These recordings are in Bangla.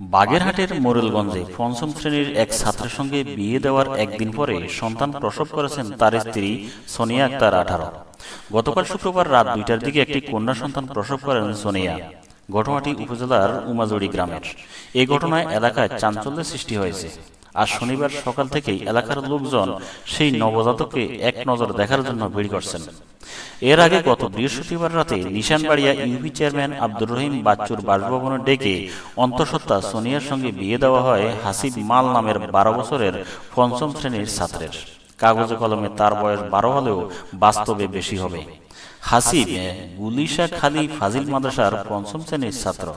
বাগেরহাটের মোরেলগঞ্জে পঞ্চম শ্রেণির এক ছাত্রের সঙ্গে বিয়ে দেওয়ার একদিন পরে সন্তান প্রসব করেছেন তার স্ত্রী সোনিয়া আক্তার আঠারো। গতকাল শুক্রবার রাত দুইটার দিকে একটি কন্যা সন্তান প্রসব করেন সোনিয়া। ঘটনাটি উপজেলার উমাজুড়ি গ্রামের। এই ঘটনায় এলাকায় চাঞ্চল্যের সৃষ্টি হয়েছে। আর শনিবার সকাল থেকেই এলাকার লোকজন সেই নবজাতককে এক নজর দেখার জন্য ভিড় করছেন। এর আগে গত বৃহস্পতিবার রাতে নিশানবাড়িয়া ইউপি চেয়ারম্যান আব্দুর রহিম বাচ্চুর বাসভবনে ডেকে অন্তঃসত্ত্বা সোনিয়ার সঙ্গে বিয়ে দেওয়া হয় হাসিব মাল নামের বারো বছরের পঞ্চম শ্রেণির ছাত্রের। কাগজে কলমে তার বয়স বারো হলেও বাস্তবে বেশি হবে। হাসিব গুলিশা খালি ফাজিল মাদ্রাসার পঞ্চম শ্রেণির ছাত্র।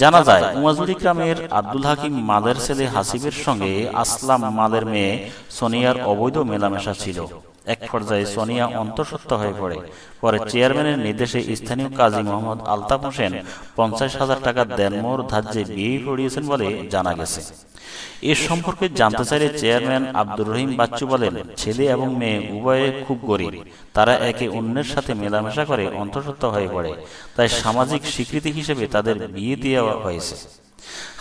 জানা যায় উমাজুরি গ্রামের আব্দুল হাকিম মালের ছেলে হাসিবের সঙ্গে আসলাম মালের মেয়ে সোনিয়ার অবৈধ মেলামেশা ছিল। এক পর্যায়ে সোনিয়া অন্তঃসত্ত্বা হয়ে পড়ে। পরে চেয়ারম্যানের নির্দেশে স্থানীয় কাজী মোহাম্মদ আলতাফ হোসেন পঞ্চাশ হাজার টাকা দেনমোর ধার্যে বিয়ে পড়িয়েছেন বলে জানা গেছে। এ সম্পর্কে জানতে চাইলে চেয়ারম্যান আব্দুর রহিম বাচ্চু বলেন, ছেলে এবং মেয়ে উভয়ে খুব গরিব। তারা একে অন্যের সাথে মেলামেশা করে অন্তঃসত্ত্বা হয়ে পড়ে। তাই সামাজিক স্বীকৃতি হিসেবে তাদের বিয়ে দেওয়া হয়েছে।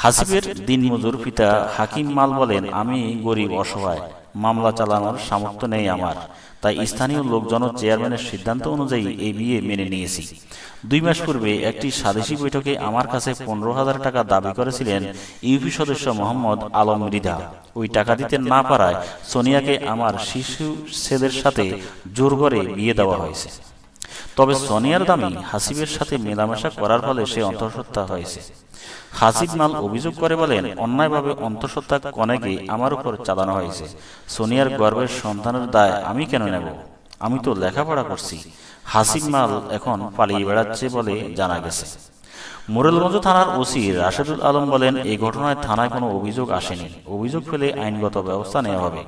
হাসিবের দিনমজুর পিতা হাকিম মাল বলেন, আমি গরিব, অসহায়। মামলা চালানোর সামর্থ্য নেই আমার। তাই স্থানীয় লোকজন চেয়ারম্যানের সিদ্ধান্ত অনুযায়ী এই বিয়ে মেনে নিয়েছি। দুই মাস পূর্বে একটি সালিসি বৈঠকে আমার কাছে পনেরো হাজার টাকা দাবি করেছিলেন ইউপি সদস্য মোহাম্মদ আলম মৃধা। ওই টাকা দিতে না পারায় সোনিয়াকে আমার শিশু ছেলের সাথে জোর করে বিয়ে দেওয়া হয়েছে। তবে সোনিয়ার দামি হাসিবের সাথে মেলামেশা করার ফলে সে অন্তঃসত্ত্বা হয়েছে। হাসিব মাল অভিযোগ করে বলেন অন্যায়ভাবে অন্তঃসত্ত্বা কনেকে আমার উপর চালানো হয়েছে। সোনিয়ার গর্বের সন্তানের দায় আমি কেন নেব? আমি তো লেখাপড়া করছি। হাসিব মাল এখন পালিয়ে বেড়াচ্ছে বলে জানা গেছে। মোরেলগঞ্জ থানার ওসি রাশেদুল আলম বলেন, এই ঘটনায় থানায় কোনো অভিযোগ আসেনি। অভিযোগ পেলে আইনগত ব্যবস্থা নেওয়া হবে।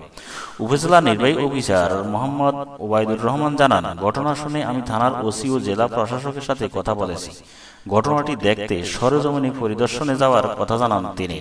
উপজেলা নির্বাহী অফিসার মোহাম্মদ ওবায়দুর রহমান জানান, ঘটনা শুনে আমি থানার ওসি ও জেলা প্রশাসকের সাথে কথা বলেছি। ঘটনাটি দেখতে সরেজমিনী পরিদর্শনে যাওয়ার কথা জানান তিনি।